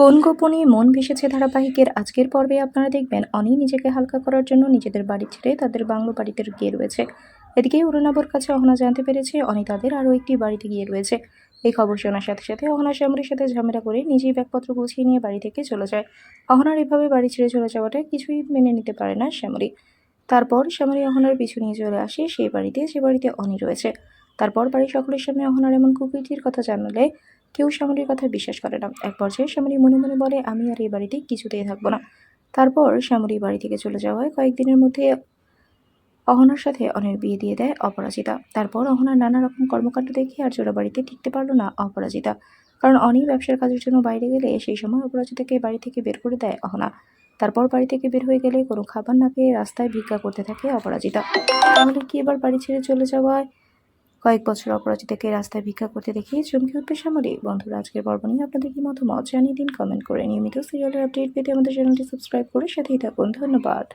কোন গোপনে মন ভেসেছে ধারাবাহিকের আজকের পর্বে আপনারা দেখবেন অনি নিজেকে হালকা করার জন্য নিজেদের বাড়ি ছেড়ে তাদের বাংলো বাড়িতে গিয়ে রয়েছে। এদিকে অরুণাবর কাছে অহনা জানতে পেরেছে অনি তাদের আরও একটি বাড়িতে গিয়ে রয়েছে। এই খবর শোনার সাথে সাথে অহনা শ্যামরের সাথে ঝামেলা করে নিজেই ব্যাগপত্র গুছিয়ে নিয়ে বাড়ি থেকে চলে যায়। অহনার এভাবে বাড়ি ছেড়ে চলে যাওয়াটা কিছুই মেনে নিতে পারে না শ্যামরি তারপর শ্যামরি অহনার পিছু নিয়ে চলে আসে, সেই বাড়িতে যে বাড়িতে অনি রয়েছে। তারপর বাড়ির সকলের সামনে অহনার এমন কুকীর্তির কথা জানালে কেউ শ্যামলির কথা বিশ্বাস করে না। এক পর্যায়ে শ্যামলী মনে মনে বলে, আমি আর এই বাড়িতে কিছুতেই থাকব না। তারপর শ্যামলী বাড়ি থেকে চলে যাওয়ায় কয়েকদিনের মধ্যে অহনার সাথে অনের বিয়ে দিয়ে দেয় অপরাজিতা। তারপর অহনার নানা রকম কর্মকাণ্ড দেখে আর জোড়া বাড়িতে টিকতে পারল না অপরাজিতা। কারণ অনেক ব্যবসার কাজের জন্য বাইরে গেলে সেই সময় অপরাজিতাকে বাড়ি থেকে বের করে দেয় অহনা। তারপর বাড়ি থেকে বের হয়ে গেলে কোনো খাবার না পেয়ে রাস্তায় ভিক্ষা করতে থাকে অপরাজিতা। তাহলে কি এবার বাড়ি ছেড়ে চলে যাওয়ায় কয়েক বছর অপরাজিতাকে রাস্তায় ভিক্ষা করতে দেখে চমকে উঠবে সামরিক বন্ধুরা, আজকের পর্ব নিয়ে আপনাদের কি মতামত জানিয়ে দিন কমেন্ট করে নিয়মিত সিরিয়ালের আপডেট পেতে আমাদের চ্যানেলটি সাবস্ক্রাইব করে সাথেই থাকুন। ধন্যবাদ।